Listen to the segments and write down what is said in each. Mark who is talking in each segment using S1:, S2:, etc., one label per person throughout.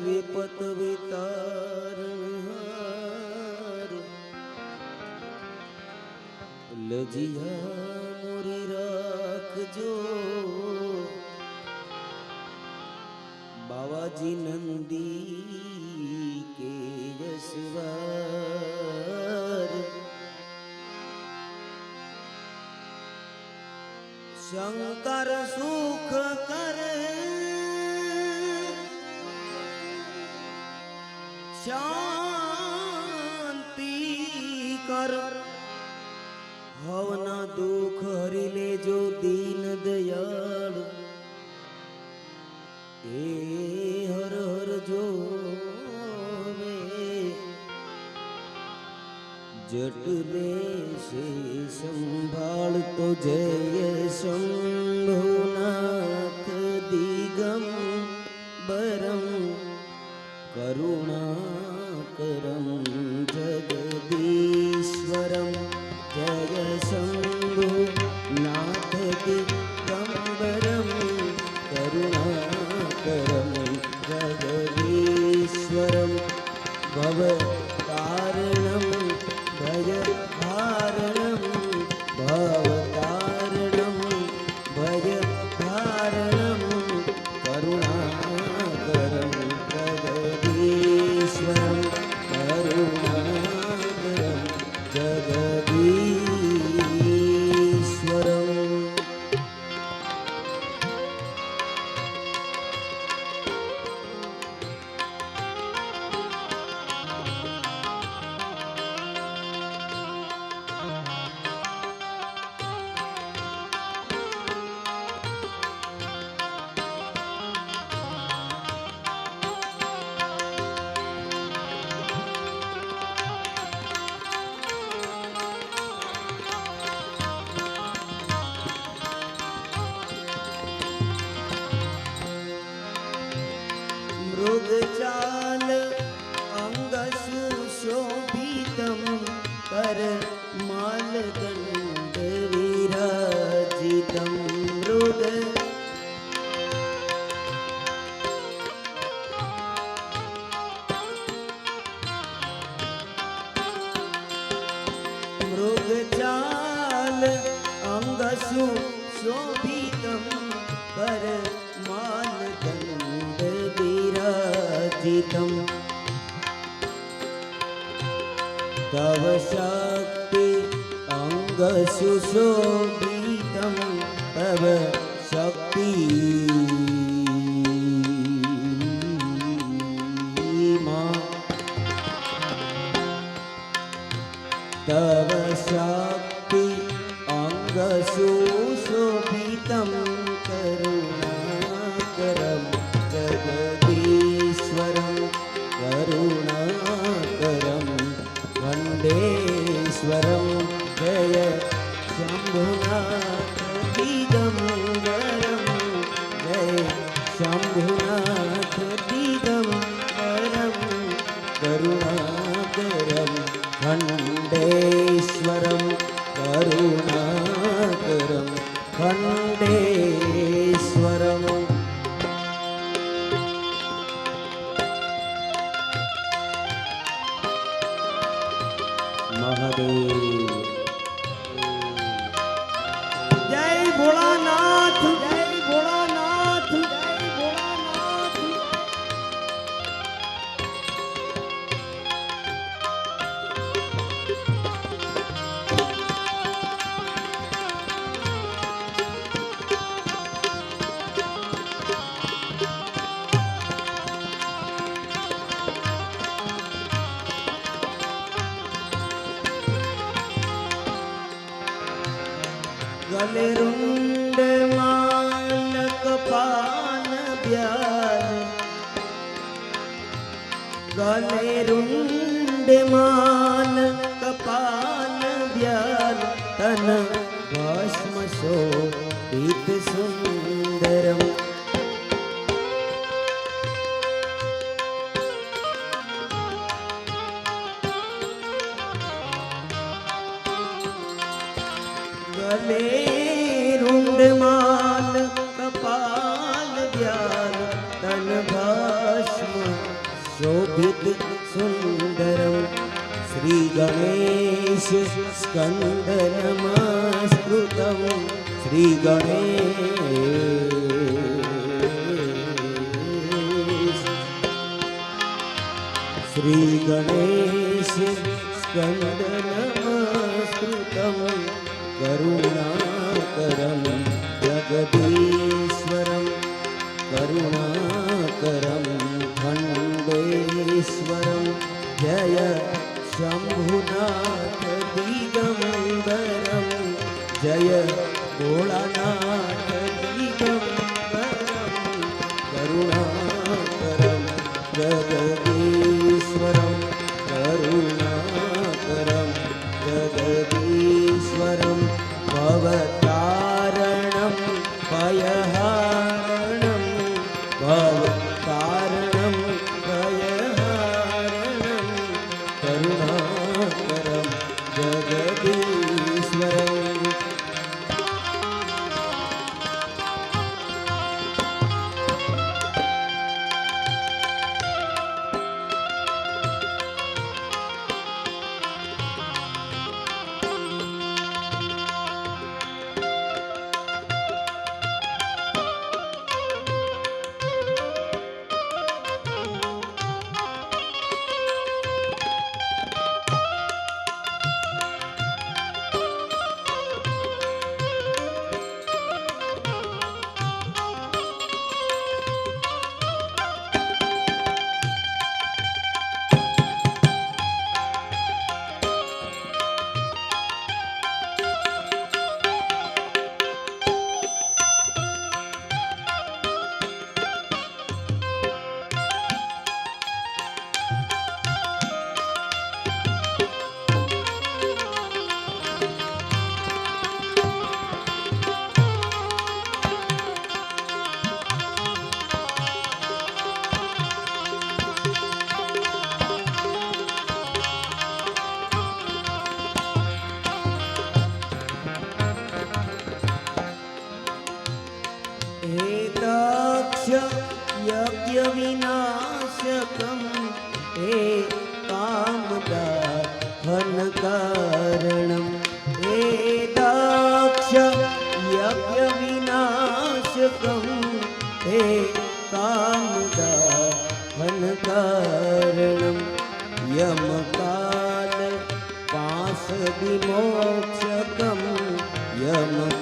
S1: વિપત વિતાર લજિયા મોરી રાખજો. બાવાજી નંદી કે યશવાર. શંકર સુખ કરે. શાંતિ કર. હવના દુઃખ હરી લેજો દીન દયાળ. એ હર હર જો જટ દેશે સંભાળ તો જય શંભુનાથ દિગમ બરમ કરુણાકરમ करूं સુશોભિતમ પર માનદંડ વિરાજિતમ તવ શક્તિ અંગ સુશોભિતમ તવ શક્તિ કરુણાકરમ ખંડેશ્વરમ ગલે રૂંડ માલક પાન બ્યાલ ગલે રૂંડ માલ કપાલ બ્યાલ તન स्कन्दनमस्कृतं श्रीगणेश श्रीगणेश स्कन्दनमस्कृतं करुणाकरं जगदीश्वरं करुणाकरं खण्डेश्वरं जय शम्भुनाथ दिगम्बरं जय भोळानाथ दिगम्बरं करुणाकरं जगदीश्वरं करुणाकरं जगदीश्वरं भवतारणं યજ્ઞ વિનાશકમ હે કામદા હનકારણમ હે દક્ષ યજ્ઞ વિનાશકમ હે કામદા હનકારણમ યમકાલ પાસ વિમોક્ષકમ યમકાલ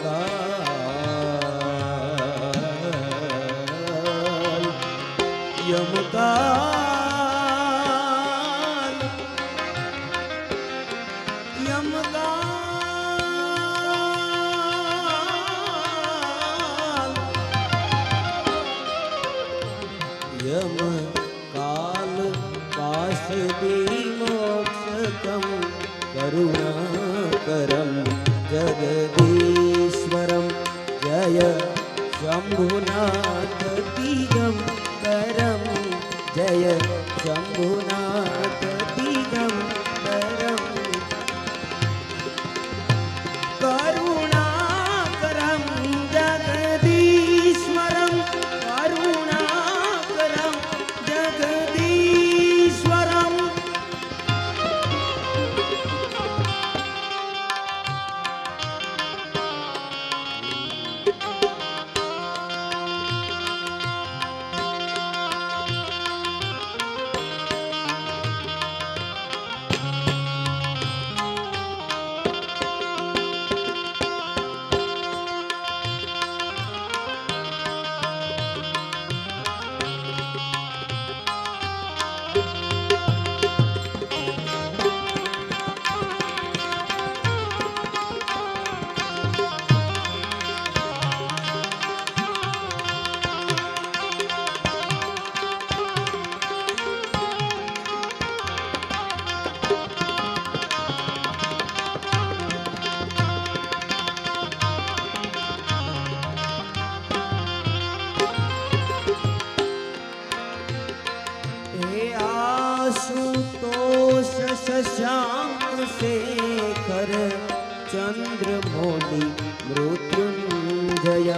S1: चन्द्रमौलि मृत्युंजय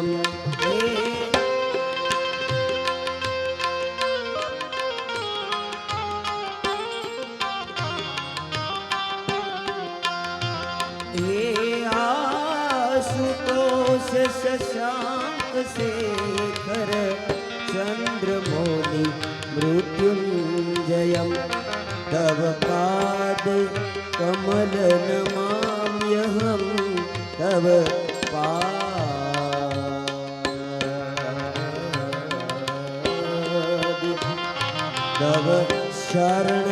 S1: आशुतोष शशाङ्क शेखर चन्द्रमौलि मृत्युञ्जयं तव पाद कमल नमा तव पाद तव शरण